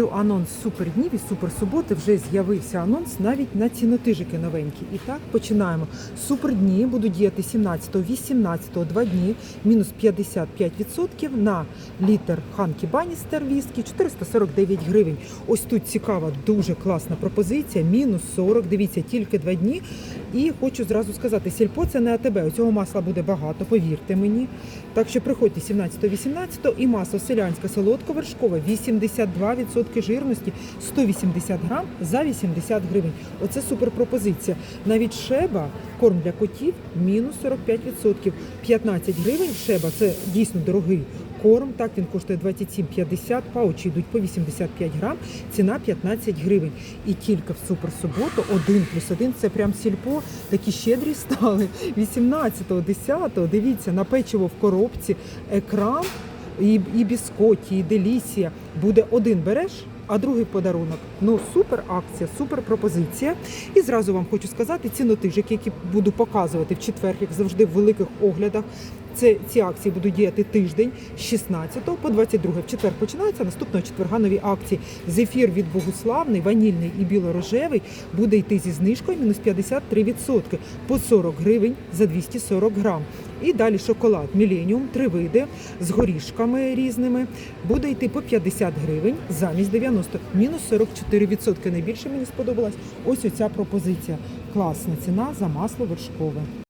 Роблю анонс суперднів і суперсуботи. Вже з'явився анонс навіть на цінотижики новенькі. І так починаємо. Супердні будуть діяти 17-го, 18-го, два дні, мінус 55% на літр Ханкі Баністер віскі 449 гривень. Ось тут цікава, дуже класна пропозиція. Мінус 40. Дивіться, тільки два дні. І хочу зразу сказати, сільпо це не АТБ. Цього масла буде багато, повірте мені. Так що приходьте 17-18 і масло селянське солодко-вершкове 82% жирності 180 грам за 80 гривень. Оце супер пропозиція. Навіть шеба, корм для котів, мінус 45%. 15 гривень шеба це дійсно дорогий корм. Так він коштує 27,50, паучі йдуть по 85 грам, ціна 15 гривень. І тільки в суперсуботу 1 плюс 1, це прям сільпо, такі щедрі стали. 18-го, 10-го, дивіться, на печиво в коробці, екран, і, і біскоті, і делісія. Буде один береш, а другий подарунок. Ну, супер акція, супер пропозиція. І зразу вам хочу сказати, цінотижик, які буду показувати в четвер, як завжди, в великих оглядах. Це ці акції будуть діяти тиждень з 16 по 22. В четвер починається наступного четверга нові акції. Зефір від Богуславний, ванільний і білорожевий буде йти зі знижкою мінус 53% по 40 гривень за 240 грам. І далі шоколад Міленіум, три види з горішками різними. Буде йти по 50 гривень замість 90, мінус 44%. Найбільше мені сподобалась ось оця пропозиція. Класна ціна за масло вершкове.